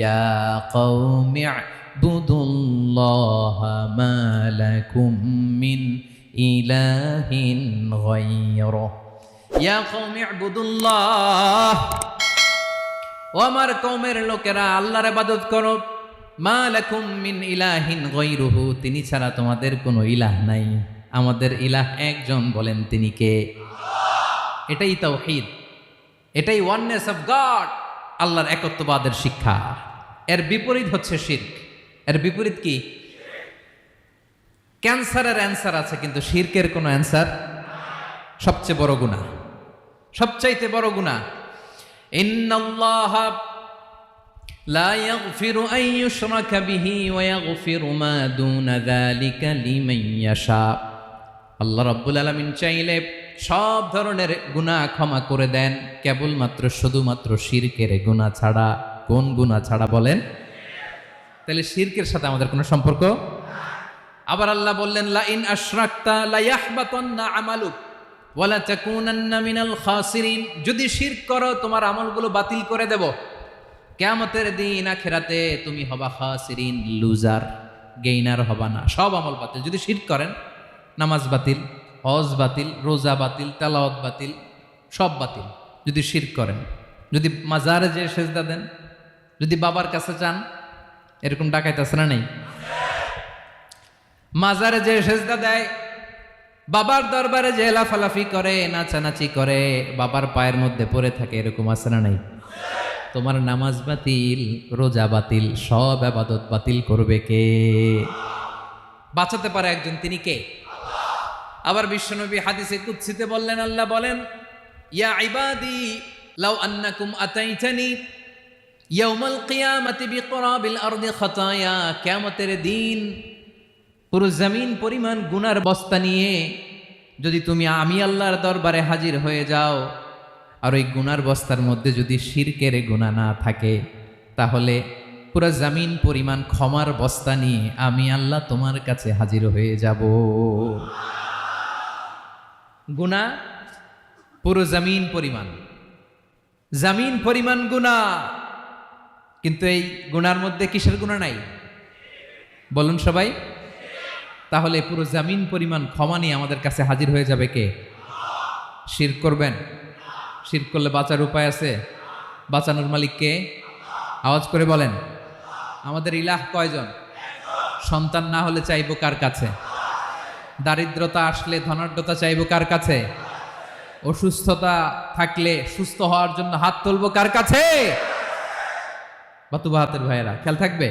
ইয়া কওমি ইবুদুল্লাহ মা লাকুম মিন ইলাহিন গায়রুহ ইয়া কওমি ইবুদুল্লাহ ও আমার কৌমের লোকেরা আল্লাহর ইবাদত করো। মা লাকুম মিন ইলাহিন গায়রুহু তিনি ছাড়া তোমাদের কোনো ইলাহ নাই। আমাদের ইলাহ একজন বলেন তিনি কে? এটাই তাওহীদ। এটাই ওয়াননেস অফ গড আল্লাহর একত্ববাদের শিক্ষা এর বিপরীত হচ্ছে শির্ক এর বিপরীত কি ক্যান্সারের অ্যান্সার আছে কিন্তু শির্কের কোনো অ্যান্সার সবচেয়ে বড় গুণা সবচাইতে বড় গুণা ইন্নাল্লাহ لا يغفر أن يشرك به ويغفر ما دون ذلك لمن يشاء আল্লাহ রাব্বুল আলামিন চাইলে সব ধরনের গুনাহ ক্ষমা করে দেন, কেবলমাত্র শুধুমাত্র শিরকের গুনাহ ছাড়া। কোন গুনাহ ছাড়া বলেন? তাহলে শিরকের সাথে আমাদের কোনো সম্পর্ক? আবার আল্লাহ বললেন লা ইন আশরাকতা লা ইয়াহবাতান্না আমালুক, ওয়ালা তাকুনান্না মিনাল খাসিরিন। যদি শিরক করো, তোমার আমলগুলো বাতিল করে দেব। কেয়ামতের দিন আখেরাতে তুমি হবা খাসিরিন, লুজার, গেইনার হবা না, সব আমল বাতিল। যদি শিরক করেন, নামাজ বাতিল। হজ বাতিল, রোজা বাতিল, তেলাওয়াত বাতিল, সব বাতিল। যদি শিরক করেন, যদি মাজারে যে সেজদা দেন, যদি বাবার কাছে চান এরকম ডাকাইতে আছে না নেই? মাজারে যে সেজদা দেয়, বাবার দরবারে যে লাফালাফি করে, নাচানাচি করে, বাবার পায়ের মধ্যে পড়ে থাকে, এরকম আছে না নাই? তোমার নামাজ বাতিল, রোজা বাতিল, সব আবাদত বাতিল করবে কে? বাঁচাতে পারে একজন, তিনি কে? আবার বিশ্বনবী হাদিসে কুৎসিতে বললেন, আল্লাহ বলেন, ইয়া ইবাদি, লাউ আন্নাকুম আতাইতানি, ইয়াউমাল কিয়ামাতি বিকরাবিল আরদি খাতায়া, কিয়ামতের দিন পুরো জমিন পরিমাণ গুনার বস্তা নিয়ে যদি তুমি আমি আল্লাহর দরবারে হাজির হয়ে যাও, আর ওই গুনার বস্তার মধ্যে যদি শিরকের গুণা না থাকে, তাহলে পুরো জমিন পরিমাণ ক্ষমার বস্তা নিয়ে আমি আল্লাহ তোমার কাছে হাজির হয়ে যাব। গুণা পুরো জমিন পরিমাণ। জমিন পরিমাণ গুণা। কিন্তু এই গুনার মধ্যে কিসের গুণা নাই? বলুন সবাই। তাহলে পুরো জামিন পরিমাণ ক্ষমা নিয়ে আমাদের কাছে হাজির হয়ে যাবে কে? শির করবেন? শির করলে বাঁচার উপায় আছে? বাঁচানোর মালিক কে? আওয়াজ করে বলেন। আমাদের ইলাহ কয়জন? সন্তান না হলে চাইব কার কাছে? দারিদ্রতা আসলে ধনাঢ্যতা চাইব কার কাছে? অসুস্থতা থাকলে সুস্থ হওয়ার জন্য হাত তুলব কার কাছে? বাতুবাহাতের ভাইয়েরা, খেয়াল থাকবে?